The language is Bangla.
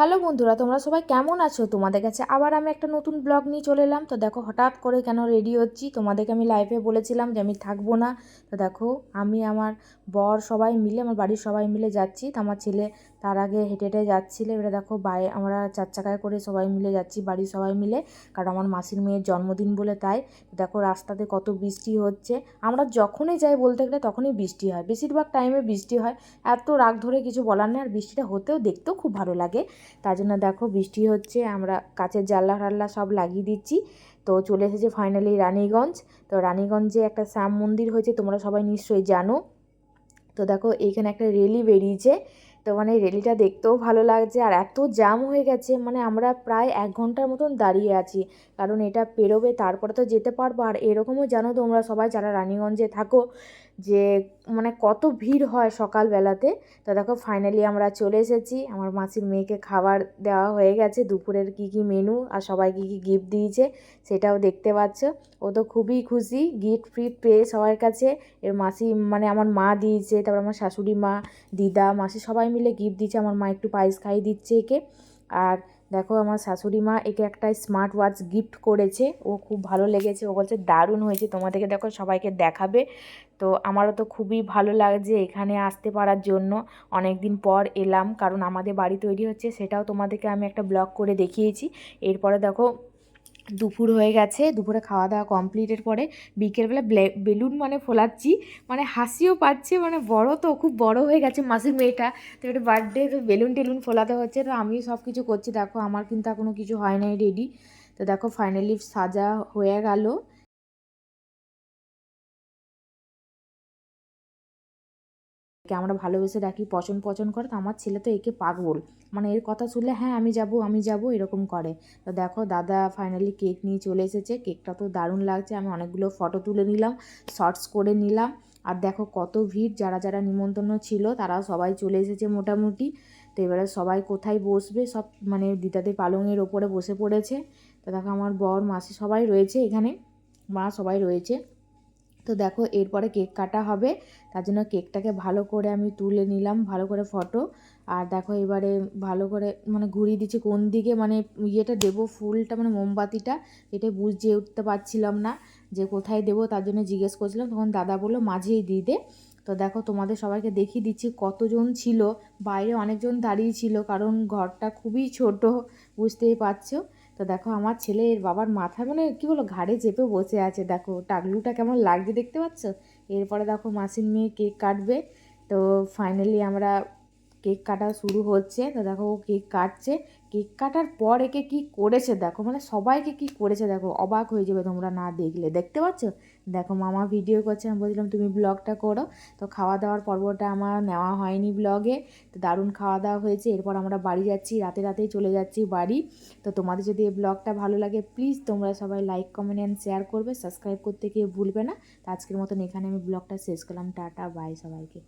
হ্যালো বন্ধুরা, তোমরা সবাই কেমন আছো? তোমাদের কাছে আবার আমি একটা নতুন ব্লগ নিয়ে চলে এলাম। তো দেখো, হঠাৎ করে কেন রেডি হচ্ছি? তোমাদেরকে আমি লাইভে বলেছিলাম যে আমি থাকব না। তো দেখো, আমি, আমার বর সবাই মিলে, আমার বাড়ির সবাই মিলে যাচ্ছি। তো আমার ছেলে তার আগে হেঁটে হেঁটে যাচ্ছিল। এবারে দেখো, বাই, আমরা চার চাকায় করে সবাই মিলে যাচ্ছি, বাড়ির সবাই মিলে। কারণ আমার মাসির মেয়ের জন্মদিন বলে তাই। দেখো, রাস্তাতে কত বৃষ্টি হচ্ছে। আমরা যখনই যাই বলতে গেলে তখনই বৃষ্টি হয়। বেশিরভাগ টাইমে বৃষ্টি হয়। এত রাগ ধরে কিছু বলার নেই। আর বৃষ্টিটা হতেও দেখতেও খুব ভালো লাগে। তার জন্য দেখো বৃষ্টি হচ্ছে, আমরা কাচের জানলা টাল্লা সব লাগিয়ে দিচ্ছি। তো চলে এসেছে ফাইনালি রানীগঞ্জ। তো রানীগঞ্জে একটা শ্যাম মন্দির হয়েছে, তোমরা সবাই নিশ্চয়ই জানো। তো দেখো এইখানে একটা রেলি বেরিয়েছে, তো মানে রেলিটা দেখতেও ভালো লাগছে। আর এত জ্যাম হয়ে গেছে মানে আমরা প্রায় এক ঘণ্টার মতন দাঁড়িয়ে আছি। কারণ এটা পেরোবে, তারপরে তো যেতে পারব। আর এরকমও জানো তোমরা সবাই যারা রানীগঞ্জে থাকো, যে মানে কত ভিড় হয় সকালবেলাতে। তো দেখো ফাইনালি আমরা চলে এসেছি। আমার মাসির মেয়েকে খাবার দেওয়া হয়ে গেছে। দুপুরের কি কি মেনু আর সবাই কী কী গিফট দিয়েছে সেটাও দেখতে পাচ্ছ। ও তো খুবই খুশি। গিফট ফিফট পেয়ে সবার কাছে। এর মাসি মানে আমার মা দিয়েছে, তারপর আমার শাশুড়ি মা, দিদা, মাসি সবাই মিলে গিফট দিচ্ছে। আমার মা একটু পায়েস খাইয়ে দিচ্ছে একে। আর দেখো আমার শাশুড়ি মা একে একটা স্মার্ট ওয়াচ গিফট করেছে। ও খুব ভালো লেগেছে। ও বলছে, দারুণ হয়েছে। তোমাদেরকে দেখো, সবাইকে দেখাবে। তো আমারও তো খুবই ভালো লাগছে এখানে আসতে পারার জন্য। অনেক দিন পর এলাম, কারণ আমাদের বাড়ি তৈরি হচ্ছে, সেটাও তোমাদেরকে আমি একটা ব্লগ করে দেখিয়েছি। এরপরে দেখো দুপুর হয়ে গেছে, দুপুরে খাওয়া দাওয়া কমপ্লিটের পরে বিকেলবেলা বেলুন মানে ফোলাচ্ছি মানে হাসিও পাচ্ছে মানে বড় তো, খুব বড় হয়ে গেছে মাসির মেয়েটা, তো একটা বার্থডে তো বেলুন টেলুন ফোলাতে হচ্ছে, তো আমিও সব কিছু করছি, দেখো আমার কিন্তু এখনও কিছু হয় নাই রেডি তো দেখো ফাইনালি সাজা হয়ে গেল। একে আমরা ভালোবেসে ডাকি পছন্দ পছন্দ করে, তো আমার ছেলে তো একে পাগল। মানে এর কথা শুনলে হ্যাঁ আমি যাব আমি যাব, এরকম করে। তো দেখো, দাদা ফাইনালি কেক নিয়ে চলে এসেছে। কেকটা তো দারুণ লাগছে। আমি অনেকগুলো ফটো তুলে নিলাম শর্টস করে নিলাম। আর দেখো, কত ভিড়। যারা যারা নিমন্ত্রণ ছিল তারা সবাই চলে এসেছে মোটামুটি। তো এবারে সবাই কোথায় বসবে? সব মানে দিদাদের পালংয়ের ওপরে বসে পড়েছে। তো দেখো, আমার বর, মাসি সবাই রয়েছে এখানে। মা সবাই রয়েছে। তো দেখো এরপরে কেক কাটা হবে। তার জন্য কেকটাকে ভালো করে আমি তুলে নিলাম, ভালো করে ফটো। আর দেখো এবারে ভালো করে মানে ঘুরিয়ে দিচ্ছি কোন দিকে মানে ইয়েটা দেবো, ফুলটা মানে মোমবাতিটা, এটা বুঝিয়ে উঠতে পারছিলাম না যে কোথায় দেবো, তার জন্য জিজ্ঞেস করছিলাম। তখন দাদা বলল, মাঝেই দিয়ে দে। তো দেখো তোমাদের সবাইকে দেখিয়ে দিচ্ছি কতজন ছিল। বাইরে অনেকজন দাঁড়িয়ে ছিল কারণ ঘরটা খুবই ছোট, বুঝতেই পারছ। তো দেখো আমার ছেলে, এর বাবার মাথা মানে কী বলো ঘাড়ে চেপে বসে আছে। দেখো টাগলুটা কেমন লাগছে দেখতে পাচ্ছ? এরপরে দেখো মাসির মেয়ে কেক কাটবে। তো ফাইনালি আমরা কেক কাটা শুরু হচ্ছে। তো দেখো ও কেক কাটছে। কেক কাটার পর একে কী করেছে দেখো? মানে সবাইকে কি করেছে দেখো? অবাক হয়ে যাবে তোমরা না দেখলে। দেখতে পাচ্ছ? দেখো মামা ভিডিও করছে, আমি বলছিলাম, তুমি ব্লগটা করো। তো খাওয়া দাওয়ার পর্বটা আমার নেওয়া হয়নি ব্লগে তো দারুণ খাওয়া দাওয়া হয়েছে। এরপর আমরা বাড়ি যাচ্ছি, রাতে রাতেই চলে যাচ্ছি বাড়ি। তো তোমাদের যদি এই ব্লগটা ভালো লাগে প্লিজ তোমরা সবাই লাইক কমেন্ট অ্যান্ড শেয়ার করবে। সাবস্ক্রাইব করতে গিয়ে ভুলবে না। তো আজকের মতন এখানে আমি ব্লগটা শেষ করলাম। টাটা বাই সবাইকে।